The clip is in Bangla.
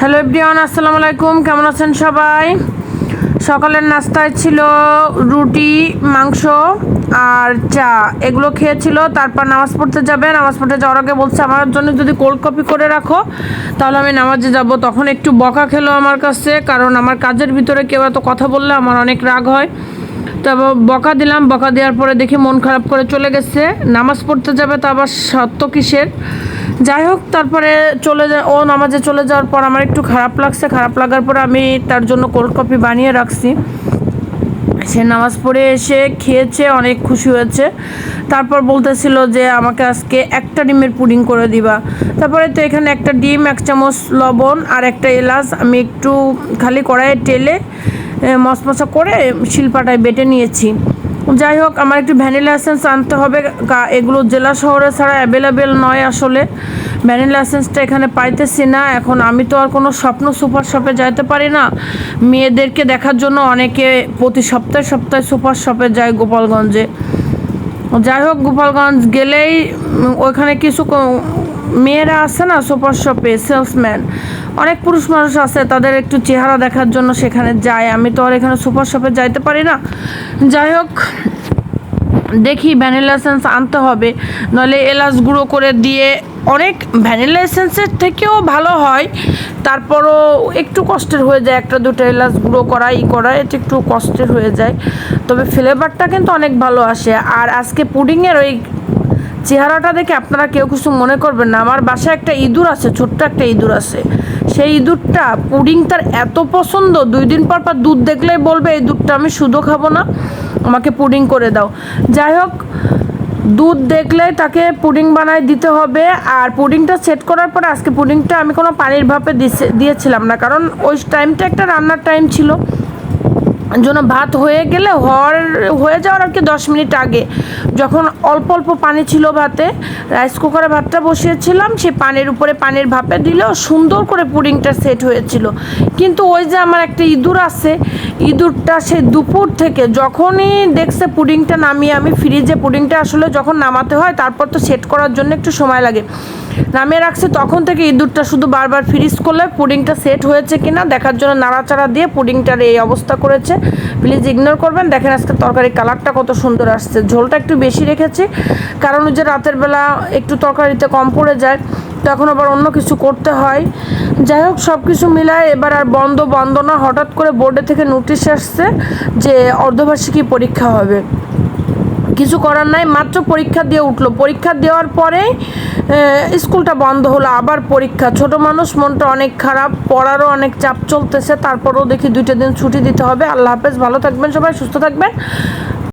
হ্যালো এভরিওয়ান, আসসালামু আলাইকুম। কেমন আছেন সবাই? সকালের নাস্তায় ছিল রুটি, মাংস আর চা। এগুলো খেয়েছিল, তারপর নামাজ পড়তে যাবে। নামাজ পড়তে যাওয়ার আগে বলছে, আমার জন্য যদি কোল্ড কপি করে রাখো, তাহলে আমি নামাজে যাব। তখন একটু বকা খেলো আমার কাছে, কারণ আমার কাজের ভিতরে কেউ এত কথা বললে আমার অনেক রাগ হয়। তো আবার বকা দিলাম। বকা দেওয়ার পরে দেখি মন খারাপ করে চলে গেছে। নামাজ পড়তে যাবে তো আবার সত্য কিসের? যাই হোক, তারপরে চলে যা, ও নামাজে চলে যাওয়ার পর আমার একটু খারাপ লাগছে। খারাপ লাগার পর আমি তার জন্য কোল্ড কফি বানিয়ে রাখছি। সে নামাজ পড়ে এসে খেয়েছে, অনেক খুশি হয়েছে। তারপর বলতেছিল যে, আমাকে আজকে একটা ডিমের পুডিং করে দিবা। তারপরে তো এখানে একটা ডিম, এক চামচ লবণ আর একটা এলাচ আমি একটু খালি কড়াইয়ে টেলে মশমশা করে শিলপাটায় বেটে নিয়েছি। যাই হোক আমার একটু ভ্যানিলা এসেন্স আনতে হবে। এগুলো জেলা শহরে ছাড়া অ্যাভেলেবেল নয় আসলে। ভ্যানিলা এসেন্সটা এখানে পাইতেছি না। এখন আমি তো আর কোনো স্বপ্ন সুপার শপে যাইতে পারি না। মেয়েদেরকে দেখার জন্য অনেকে প্রতি সপ্তাহে সপ্তাহে সুপার শপে যায় গোপালগঞ্জে। যাই হোক, গোপালগঞ্জ গেলেই ওইখানে কিছু মেয়েরা আছে না, সুপার শপে, সেলসম্যান। অনেক পুরুষ মানুষ আছে, তাদের একটু চেহারা দেখার জন্য সেখানে যায়। আমি তো আর এখানে সুপার শপে যাইতে পারি না। যাই হোক দেখি ভ্যানিলা এসেন্স আনতে হবে। নইলে এলাচ গুঁড়ো করে দিয়ে অনেক ভ্যানিলা এসেন্সের থেকেও ভালো হয়। তারপরও একটু কষ্টের হয়ে যায়, একটা দুটো এলাচ গুঁড়ো করা, ই করা, এটা একটু কষ্টের হয়ে যায়। তবে ফ্লেভারটা কিন্তু অনেক ভালো আসে। আর আজকে পুডিংয়ের ওই চেহারাটা দেখে আপনারা কেউ কিছু মনে করবেন না। আমার বাসায় একটা ইঁদুর আছে, ছোট্ট একটা ইঁদুর আছে। সেই ইঁদুরটা পুডিং তার এত পছন্দ, দুই দিন পর পর দুধ দেখলেই বলবে, এই দুধটা আমি শুধু খাব না। আমাকে পুডিং করে দাও। যাই হোক দুধ দেখলে তাকে পুডিং বানায় দিতে হবে আর পুডিংটা সেট করার পর আজকে পুডিংটা আমি কোনো পানির ভাপে দিয়েছিলাম না। কারণ ওই টাইমটা একটা রান্নার টাইম ছিল। জন্য ভাত হয়ে গেলে হওয়ার, হয়ে যাওয়ার আর কি দশ মিনিট আগে। যখন অল্প অল্প পানি ছিল ভাতে রাইস কুকারে ভাতটা বসিয়েছিলাম, সে পানির উপরে পানির ভাপে দিলেও সুন্দর করে পুডিংটা সেট হয়েছিল। কিন্তু ওই যে আমার একটা ইঁদুর আছে, ইঁদুরটা সে দুপুর থেকে যখনই দেখছে পুডিংটা নামিয়ে, আমি ফ্রিজে পুডিংটা আসলে যখন নামাতে হয়, তারপর তো সেট করার জন্য একটু সময় লাগে। নামিয়ে রাখছি। তখন থেকে ইঁদুরটা শুধু বারবার ফ্রিজ করলে পুডিংটা সেট হয়েছে কিনা দেখার জন্য নাড়াচাড়া দিয়ে পুডিংটার এই অবস্থা করেছে। প্লিজ ইগনোর করবেন। দেখেন আজকে তরকারি কালারটা কত সুন্দর আসছে। ঝোলটা একটু বেশি রেখেছি। কারণ যে রাতের বেলা একটু তরকারিতে কম পড়ে যায়। তখন আবার অন্য কিছু করতে হয়। যাই হোক সব কিছু মিলায় এবার আর বন্ধ বন্ধ না। হঠাৎ করে বোর্ডে থেকে নোটিশ আসছে যে অর্ধবার্ষিকী পরীক্ষা হবে। কিছু করার নাই মাত্র পরীক্ষা দিয়ে উঠল। পরীক্ষা দেওয়ার আহ, স্কুলটা বন্ধ হলো, আবার পরীক্ষা। ছোট মানুষ, মনটা অনেক খারাপ, পড়ারও অনেক চাপ চলতেছে, তারপরেও দেখি দুইটা দিন ছুটি দিতে হবে। আল্লাহ হাফেজ, ভালো থাকবেন সবাই, সুস্থ থাকবেন।